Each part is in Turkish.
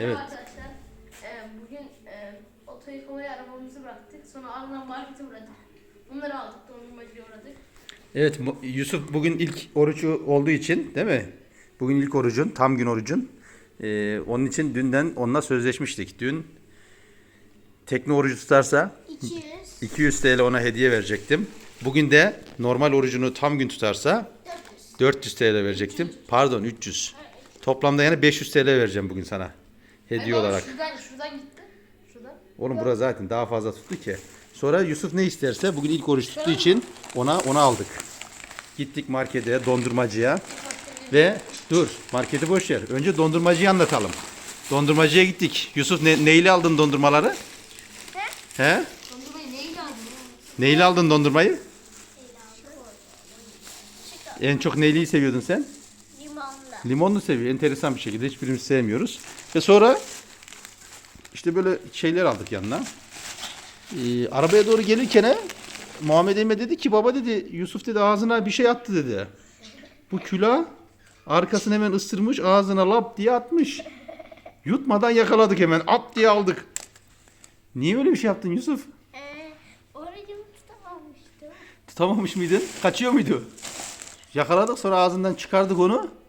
Evet. Arkadaşlar e, bugün e, oto yıkamaya arabamızı bıraktık. Sonra ardından markete uğradık. Bunları aldık. Dondurmacıya uğradık. Evet Yusuf bugün ilk orucu olduğu için değil mi? Bugün ilk orucun, tam gün orucun. Ee, onun için dünden onunla sözleşmiştik. Dün tekne orucu tutarsa 200. 200 TL ona hediye verecektim. Bugün de normal orucunu tam gün tutarsa 400. 400 TL verecektim. Pardon 300. Toplamda yani 500 TL vereceğim bugün sana. Hediye Ay, baba, olarak. Şuradan, şuradan gitti. Şuradan. Oğlum burası zaten daha fazla tuttu ki. Sonra Yusuf ne isterse bugün ilk oruç tuttuğu için ona ona aldık. Gittik markete, dondurmacıya ve dur marketi boş ver. Önce dondurmacıyı anlatalım. Dondurmacıya gittik. Yusuf ne, neyle aldın dondurmaları? He? Dondurmayı neyle aldın? Neyle aldın dondurmayı? En çok neyliyi seviyordun sen? Limonlu. Seviyor. Enteresan bir şekilde hiçbirimiz sevmiyoruz. Ve sonra işte böyle şeyler aldık yanına. Ee, arabaya doğru gelirken Muhammed Emre dedi ki baba dedi Yusuf dedi ağzına bir şey attı dedi. Bu külah arkasını hemen ısırmış ağzına lap diye atmış. Yutmadan yakaladık hemen at diye aldık. Niye öyle bir şey yaptın Yusuf? Ee, tutamamıştım. Tutamamış mıydın? Kaçıyor muydu? Yakaladık sonra ağzından çıkardık onu.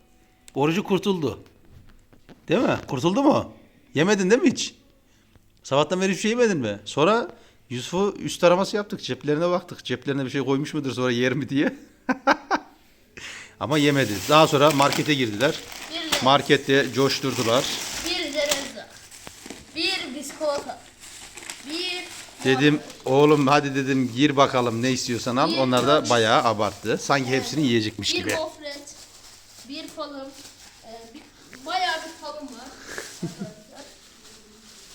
Orucu kurtuldu. Değil mi? Kurtuldu mu? Yemedin değil mi hiç? Sabahtan beri hiçbir şey yemedin mi? Sonra Yusuf'u üst araması yaptık. Ceplerine baktık. Ceplerine bir şey koymuş mudur sonra yer mi diye. Ama yemedi. Daha sonra markete girdiler. Bir. Markette coşturdular. Bir zerezza. Bir biskolata. Bir Dedim oğlum hadi dedim gir bakalım ne istiyorsan al. Onlar da bayağı abarttı. Sanki hepsini yiyecekmiş bir gibi. gofret. Falım. E, bir, bayağı bir falım var. arkadaşlar.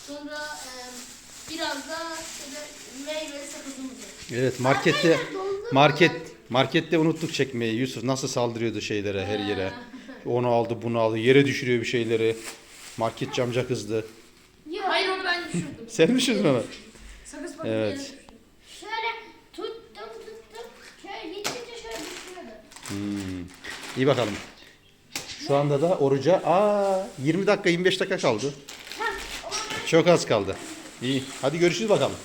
Sonra e, biraz da şöyle meyve sakızımız var. Evet markette market markette unuttuk çekmeyi. Yusuf nasıl saldırıyordu şeylere her yere. Onu aldı, bunu aldı. Yere düşürüyor bir şeyleri. Market camca kızdı. Hayır onu ben düşürdüm. Sen düşürdün onu. Sakız paketi Evet. yere düşürdüm. Şöyle tuttum tuttum. Şöyle gittikçe şöyle düşüyordu. İyi bakalım. Şu anda da oruca aa 20 dakika 25 dakika kaldı. Çok az kaldı. İyi. Hadi görüşürüz bakalım.